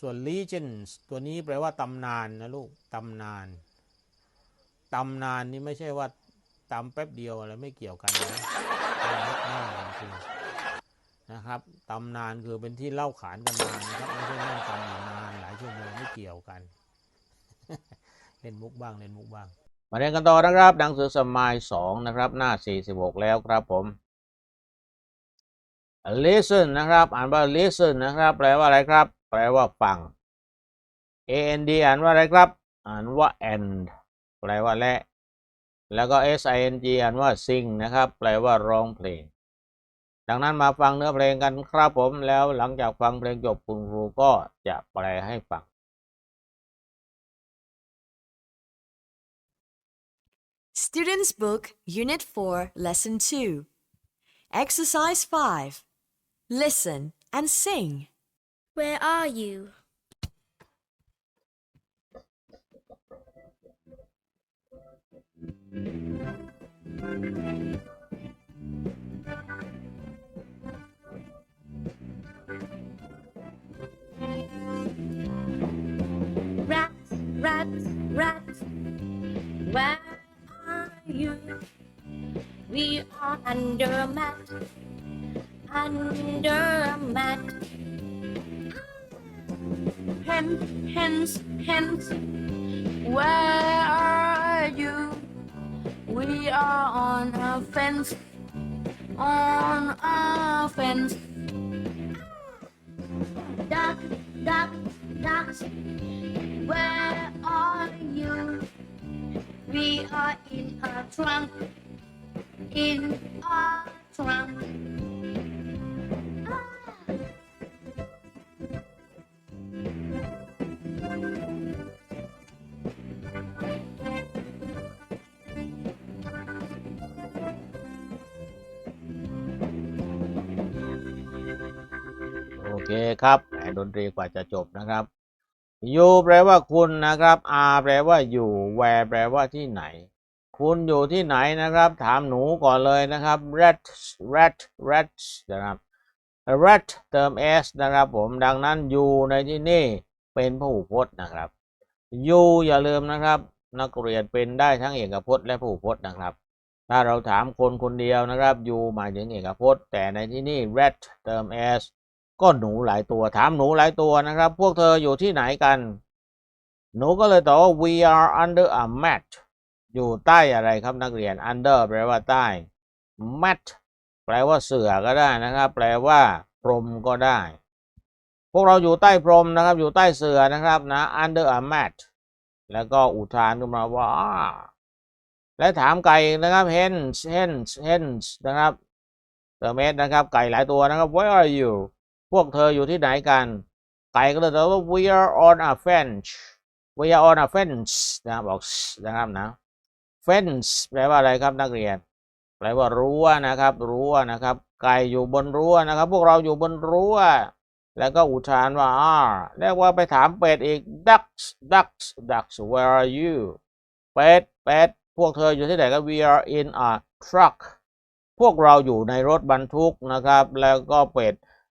ส่วน legends ตัวนี้แปลว่าตำนานนะลูก ตำนาน ตำนานนี่ไม่ใช่ว่าตำแป๊บเดียวอะไรไม่เกี่ยวกันนะนลึกมากจริงนะครับตำนานคือเป็นที่เล่าขานกันมานะครับไม่ใช่นั่งฟังนานหลายชั่วโมงไม่เกี่ยวกันเล่นมุกบ้างเล่นมุกบ้าง มาเรียนกันต่อนะครับหนังสือสมัยสองนะครับ หน้า46แล้วครับผม listen นะครับ อ่านว่า listen นะครับ แปลว่าอะไรครับ แปลว่าฟัง and อ่านว่าอะไรครับ อ่านว่า and แปลว่าและ แล้วก็ sing อ่านว่า sing นะครับ แปลว่าร้องเพลง ดังนั้นมาฟังเนื้อเพลงกันครับผมแล้วหลังจากฟังเพลงจบคุณครูก็จะแปลให้ฟัง Students Book, Unit 4, Lesson 2. Exercise 5. Listen and sing. Where are you? Rat, rat, rat. Where are you? We are under a mat. Under a mat. Hence, hence. Where are you? We are on a fence. On a fence. Duck, duck, ducks. Where are you? We are in a trunk. In a trunk. เคครับแหมดนตรีกว่าจะจบนะครับ you แปลว่าคุณนะครับ are แปลว่าอยู่ where แปลว่าที่ไหน คุณอยู่ที่ไหนนะครับ ถามหนูก่อนเลยนะครับ rat rat rat นะครับ rat เติม s นะครับ ผมดังนั้น you ในที่นี่เป็นพหูพจน์นะครับ you อย่าลืมนะครับ นักเรียนเป็นได้ทั้งเอกพจน์และพหูพจน์นะครับ ถ้าเราถามคนคนเดียวนะครับ you หมายถึงเอกพจน์ แต่ในที่นี่ rat เติม s ก็หนูหลายตัวถามหนูหลายตัวนะครับ พวกเธออยู่ที่ไหนกัน หนูก็เลยตอบว่า we are under a mat อยู่ใต้อะไรครับนักเรียน under แปลว่าใต้ mat แปลว่าเสื่อก็ได้นะครับ แปลว่าพรมก็ได้ พวกเราอยู่ใต้พรมนะครับ อยู่ใต้เสื่อนะครับนะ under a mat แล้วก็อุทานขึ้นมาว่า และถามไก่นะครับ hens hens hens นะครับเติมเมสนะครับ ไก่หลายตัวนะครับ where are you พวกเธออยู่ที่ไหนกัน ไก่ก็เลยตอบว่า we are on a fence we are on a fence นะบอกนะครับนะ fence แปลว่าอะไรครับนักเรียน แปลว่ารั้วนะครับ รั้วนะครับ ไก่อยู่บนรั้วนะครับ พวกเราอยู่บนรั้ว แล้วก็อุทานว่าอ่าเรียกว่าไปถามเป็ดอีก ducks ducks ducks where are you เป็ดเป็ดพวกเธออยู่ที่ไหนกัน we are in a truck พวกเราอยู่ในรถบรรทุกนะครับ แล้วก็เป็ด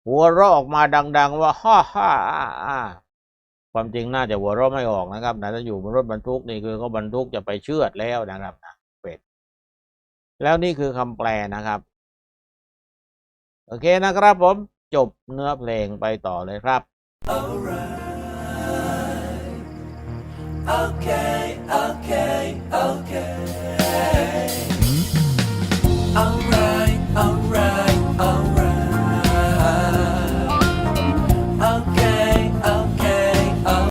หัวเราะออกมาดัง ๆ ว่าฮ่าฮ่าความจริงน่าจะหัวเราะไม่ออกนะครับนะถ้าอยู่บนรถบรรทุกนี่คือเขาบรรทุกจะไปเชือดแล้วนะครับนะเป็ดแล้วนี่คือคำแปลนะครับ โอเคนะครับผมจบเนื้อเพลงไปต่อเลยครับ Okay, okay,